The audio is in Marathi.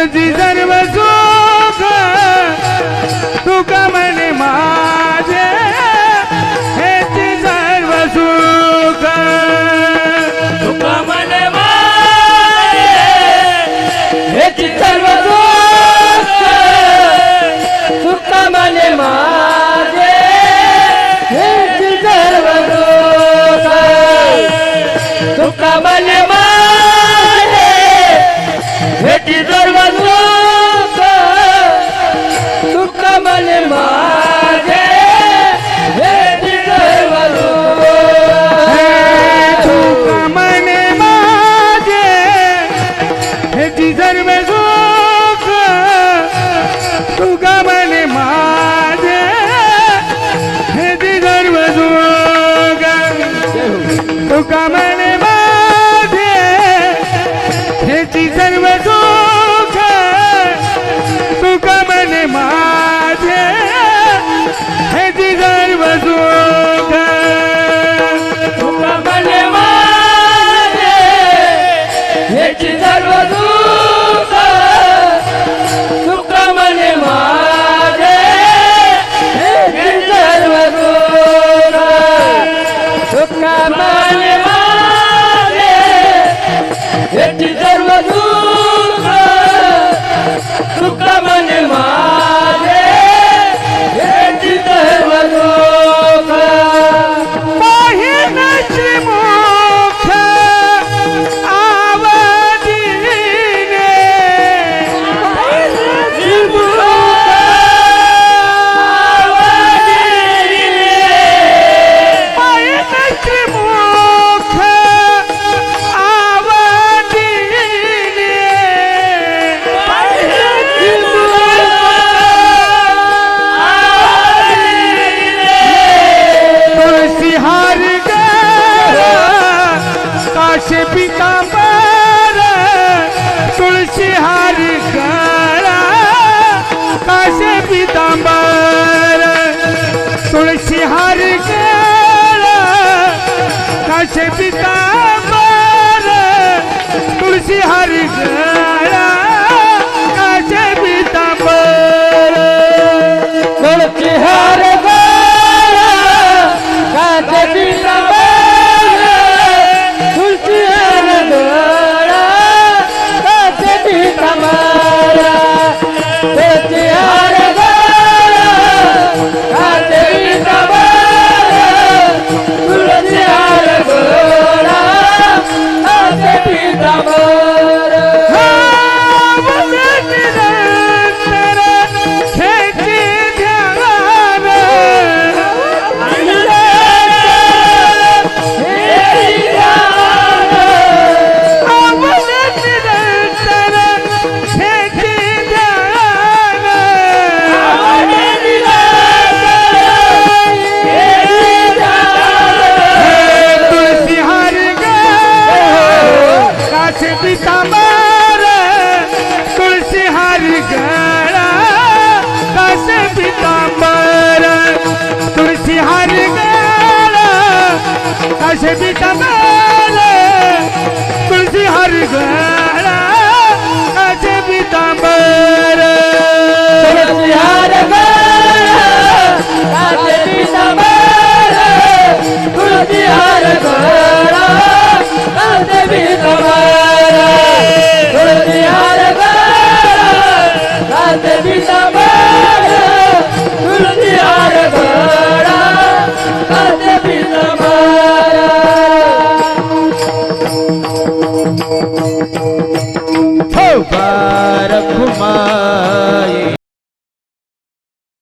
तुझी सर्व सुख तुका म्हणे माझे. हेची सर्व सुख. तुका म्हणे माझे. हेची सर्व सुख तुका म्हणे माझे. सर्व सुख. म्हणे Búscame से पिता पर तुलसी हर करा काशे पीताम्बर तुलसी हर करा काशे पिता 감사합니다.